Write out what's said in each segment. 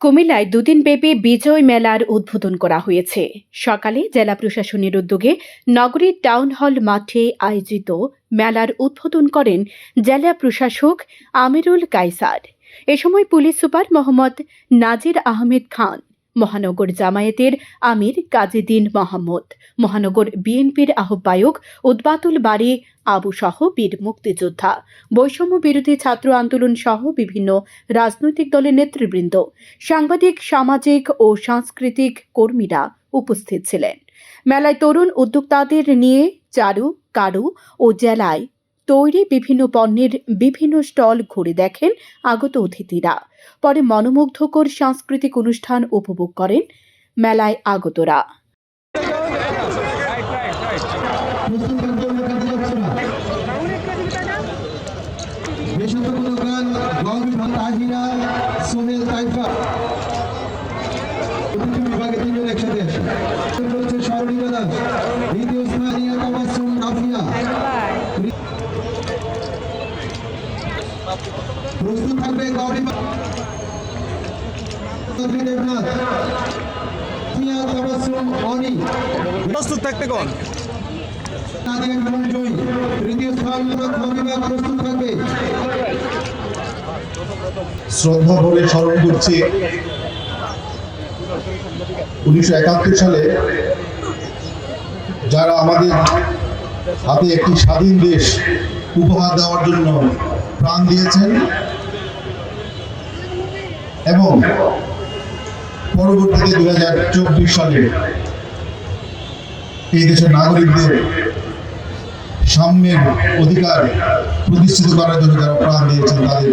কুমিল্লায় দুদিন ব্যাপী বিজয় মেলার উদ্বোধন করা হয়েছে। সকালে জেলা প্রশাসনের উদ্যোগে নগরীর টাউন হল মাঠে আয়োজিত মেলার উদ্বোধন করেন জেলা প্রশাসক আমিরুল কাইসার এ সময় পুলিশ সুপার মোহাম্মদ নাজির আহমেদ খান মহানগর জামায়াতের আমির কাজীদ্দিন মোহাম্মদ। মহানগর বিএনপির আহ্বায়ক উদ্বাতুল বাড়ি আবু সহ বীর মুক্তিযোদ্ধা। বৈষম্য বিরোধী ছাত্র আন্দোলন সহ বিভিন্ন রাজনৈতিক দলের নেতৃবৃন্দ, সাংবাদিক, সামাজিক ও সাংস্কৃতিক কর্মীরা উপস্থিত ছিলেন। মেলায় তরুণ উদ্যোক্তাদের নিয়ে চারু, কারু ও জেলায় তৈরি বিভিন্ন পণ্যের বিভিন্ন স্টল ঘুরে দেখেন আগত অতিথিরা। পরে মনোমুগ্ধকর সাংস্কৃতিক অনুষ্ঠান উপভোগ করেন মেলায় আগতরা। তাইফা। প্রস্তুত থাকবে গৌরী প্রস্তুত থাকতে কোন? নাদিয়া খান জয়ী। তৃতীয় স্থান প্রস্তুত থাকবে। শ্রদ্ধা ভরে স্মরণ করছি উনিশশো একাত্তর সালে যারা আমাদের হাতে একটি স্বাধীন দেশ উপহার দেওয়ার জন্য প্রাণ দিয়েছেন। এবং পরবর্তীতে দুই হাজার চব্বিশ সালে এই দেশের নাগরিকদের সাম্যের অধিকার প্রতিষ্ঠিত করার জন্য যারা প্রাণ দিয়েছেন, তাদের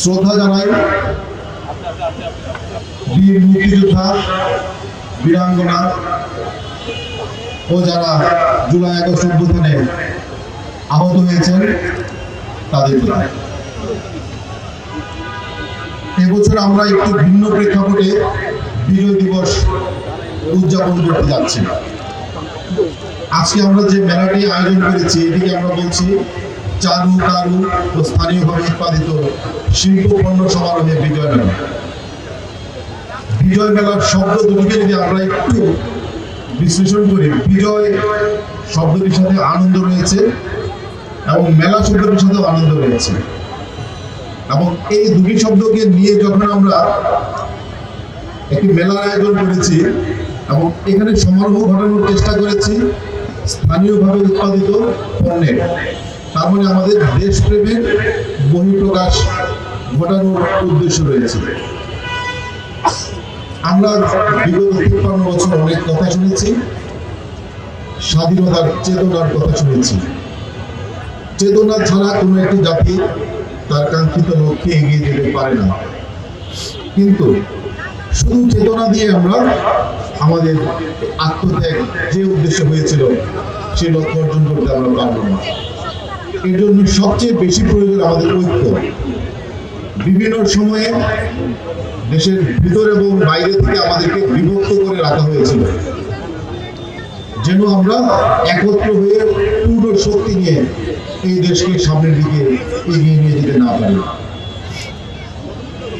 শ্রদ্ধা জানাই। বীর মুক্তিযোদ্ধা বীরাঙ্গনা ও যারা জুলাই আগস্ট অভ্যুত্থানে আহত হয়েছেন তাদের প্রতি এবছর আমরা একটু ভিন্ন প্রেক্ষাপটে বিজয় দিবস উদযাপন করতে যাচ্ছি। আজকে আমরা যে মেলাটি আয়োজন করেছি, এটিকে আমরা বলছি চারু কারু ও স্থানীয়ভাবে উৎপাদিত শিল্প পণ্য সমারোহে বিজয় মেলা। বিজয় মেলার শব্দ দুটিকে যদি আমরা একটু বিশ্লেষণ করি, বিজয় শব্দটির সাথে আনন্দ রয়েছে। এবং মেলা শব্দটির সাথেও আনন্দ রয়েছে। এবং এই দুটি শব্দকে নিয়ে যখন আমরা একটি মেলার আয়োজন করেছি এবং এখানে সমারোহ ঘটানোর চেষ্টা করেছি, স্থানীয়ভাবে উৎপাদিত পণ্যের। তার মানে আমাদের দেশপ্রেমের বহিঃপ্রকাশ ঘটানোর উদ্দেশ্য রয়েছে। আমরা বিগত তিপ্পান্ন বছর অনেক কথা শুনেছি, স্বাধীনতার চেতনার কথা শুনেছি। চেতনা ছাড়া কোনো একটি জাতি তার কাঙ্ক্ষিত লক্ষ্যে এগিয়ে যেতে পারে না। কিন্তু শুধু চেতনা দিয়ে আমরা আমাদের আত্মত্যাগ যে উদ্দেশ্য হয়েছিল, সেই লক্ষ্য অর্জন করতে আমরা পারব না। এর জন্য সবচেয়ে বেশি প্রয়োজন আমাদের ঐক্য। বিভিন্ন সময়ে দেশের ভিতর এবং বাইরে থেকে আমাদেরকে বিভক্ত করে রাখা হয়েছিল। যেন আমরা একত্র হয়ে পূর্ণ শক্তি নিয়ে এই দেশকে সামনের দিকে এগিয়ে নিয়ে যেতে না পারি।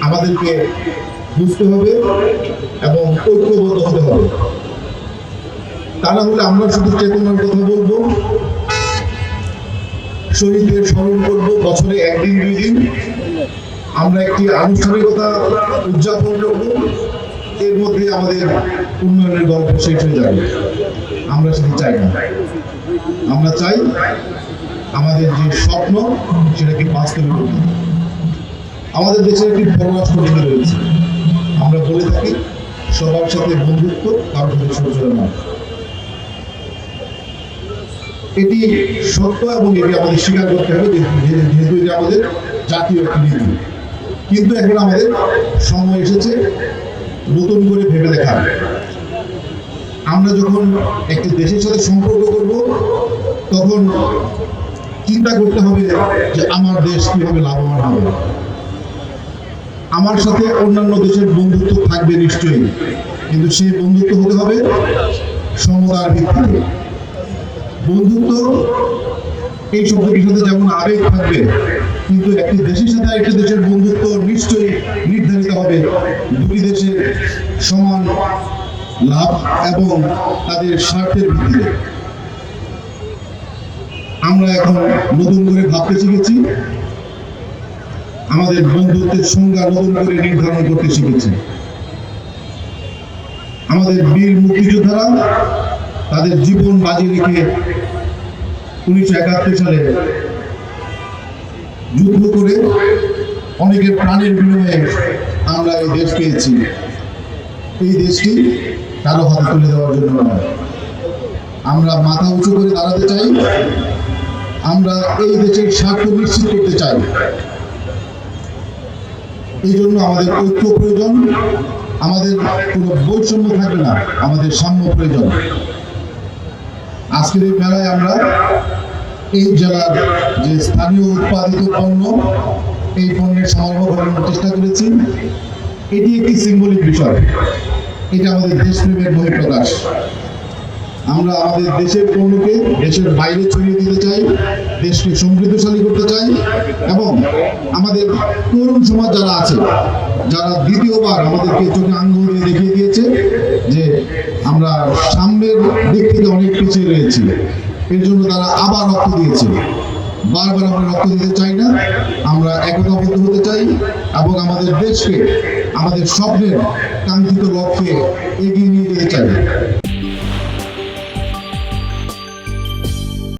আমাদেরকে বুঝতে হবে এবং ঐক্যবদ্ধ হতে হবে। তা না হলে আমরা শুধু চেতনার কথা বলব, শহীদদের স্মরণ করব, বছরে একদিন দুই দিন। আমরা একটি আনুষ্ঠানিকতা উদযাপন করব। এর মধ্যে আমাদের উন্নয়নের গল্প শেষ হয়ে যাবে। আমরা সেটা চাই না। আমরা চাই আমাদের যে স্বপ্ন, সেটাকে বাস্তবে করতে আমাদের দেশের একটি পররাষ্ট্র নীতি রয়েছে। আমরা বলে থাকি, সবার সাথে বন্ধুত্ব কারোর সাথে শত্রুতা নয়। এটি সত্য এবং এটি আমাদের স্বীকার করতে হবে যেহেতু এটি আমাদের জাতীয় একটি নীতি। কিন্তু এখন আমাদের সময় এসেছে নতুন করে ভেবে দেখা। আমরা যখন একটি দেশের সাথে সম্পর্ক করব, তখন চিন্তা করতে হবে যে আমার দেশ কীভাবে লাভবান হবে। আমার সাথে অন্যান্য দেশের বন্ধুত্ব থাকবে নিশ্চয়ই, কিন্তু সেই বন্ধুত্ব হতে হবে সমতার ভিত্তিতে। বন্ধুত্ব এই শব্দটির সাথে যেমন আবেগ থাকবে, কিন্তু একটি দেশের সাথে আরেকটি দেশের বন্ধুত্ব নিশ্চয়ই হবে। দুটি দেশের সমান লাভ এবং তাদের স্বার্থের ভিত্তিতে। আমরা এখন নতুন করে ভাবতে শিখেছি। আমাদের বন্ধুত্বের সংজ্ঞা নতুন করে নির্ধারণ করতে শিখেছি। আমাদের বীর মুক্তিযোদ্ধারা তাদের জীবন বাজি রেখে উনিশশো একাত্তর সালে যুদ্ধ করে অনেকের প্রাণের বিনিময়ে আমরা এই দেশ পেয়েছি। এই দেশটি কারও হাতে তুলে দেওয়ার জন্য নয়। আমরা মাথা উঁচু করে দাঁড়াতে চাই। আমরা এই দেশের স্বার্থ নিশ্চিত করতে চাই। এই জন্য আমাদের ঐক্য প্রয়োজন। আমাদের কোনো বৈষম্য থাকবে না। আমাদের সাম্য প্রয়োজন। আজকের এই মেলায় আমরা এই জেলার যে স্থানীয় উৎপাদিত পণ্য এই পণ্যের সমারোহ চেষ্টা করেছি এটি একটি সিম্বলিক বিষয়। এটা আমাদের দেশপ্রেমের বহিঃপ্রকাশ। আমরা আমাদের দেশের পণ্যকে দেশের বাইরে ছড়িয়ে দিতে চাই, দেশকে সমৃদ্ধশালী করতে চাই, এবং আমাদের তরুণ সমাজ যারা আছে, যারা দ্বিতীয়বার আমাদেরকে চোখে আঙ্গুল দিয়ে দেখিয়ে দিয়েছে যে আমরা সামনের দিক থেকে অনেক পিছিয়ে রয়েছি। এর জন্য তারা আবার রক্ত দিয়েছে। বারবার আমরা রক্ত দিতে চাই না, আমরা একতাবদ্ধ হতে চাই এবং আমাদের দেশকে, আমাদের স্বপ্নের কাঙ্ক্ষিত লক্ষ্যে এগিয়ে নিয়ে যেতে চাই।